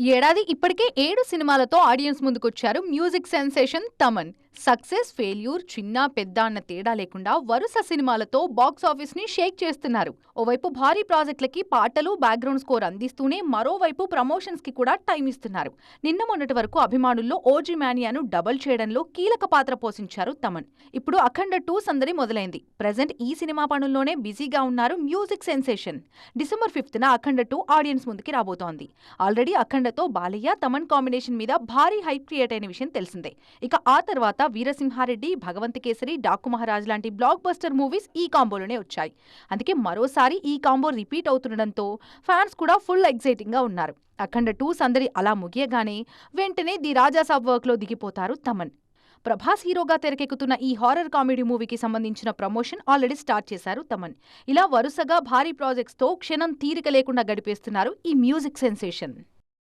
ఏడాది ఇప్పటికే ఏడు సినిమాలతో ఆడియన్స్ ముందుకొచ్చారు music sensation Thaman. Success failure చిన్న పెద్ద అన్న తేడా లేకుండా వరుస సినిమాలతో బాక్స్ ఆఫీస్ని షేక్ చేస్తున్నారు. ఓవైపు భారీ ప్రాజెక్టులకి పాటలు బ్యాక్గ్రౌండ్ స్కోర్ అందిస్తూనే మరోవైపు ప్రమోషన్స్కి కూడా టైం ఇస్తున్నారు. నిన్న మొన్నటి వరకు అభిమానుల్లో ఓజీ మానియాను డబుల్ చేయడంలో కీలక పాత్ర పోషించారు తమన్. ఇప్పుడు అఖండ టూ సందడి మొదలైంది. ప్రజెంట్ ఈ సినిమా పనుల్లోనే బిజీగా ఉన్నారు మ్యూజిక్ సెన్సేషన్. డిసెంబర్ ఫిఫ్త్ న అఖండ టూ ఆడియన్స్ ముందుకి రాబోతోంది. ఆల్రెడీ అఖండతో బాలయ్య తమన్ కాంబినేషన్ మీద భారీ హైప్ క్రియేట్ అయిన విషయం తెలిసిందే. ఇక ఆ తర్వాత వీరసింహారెడ్డి భగవంత్ కేసరి డాకు మహారాజ్ లాంటి బ్లాక్ బస్టర్ మూవీస్ ఈ కాంబోలోనే వచ్చాయి. అందుకే మరోసారి ఈ కాంబో రిపీట్ అవుతుండడంతో ఫ్యాన్స్ కూడా ఫుల్ ఎగ్జైటింగ్గా ఉన్నారు. అఖండ టూ సందడి అలా ముగియగానే వెంటనే ది రాజాసాబ్ వర్క్లో దిగిపోతారు తమన్. ప్రభాస్ హీరోగా తెరకెక్కుతున్న ఈ హారర్ కామెడీ మూవీకి సంబంధించిన ప్రమోషన్ ఆల్రెడీ స్టార్ట్ చేశారు తమన్. ఇలా వరుసగా భారీ ప్రాజెక్ట్స్తో క్షణం తీరిక లేకుండా గడిపేస్తున్నారు ఈ మ్యూజిక్ సెన్సేషన్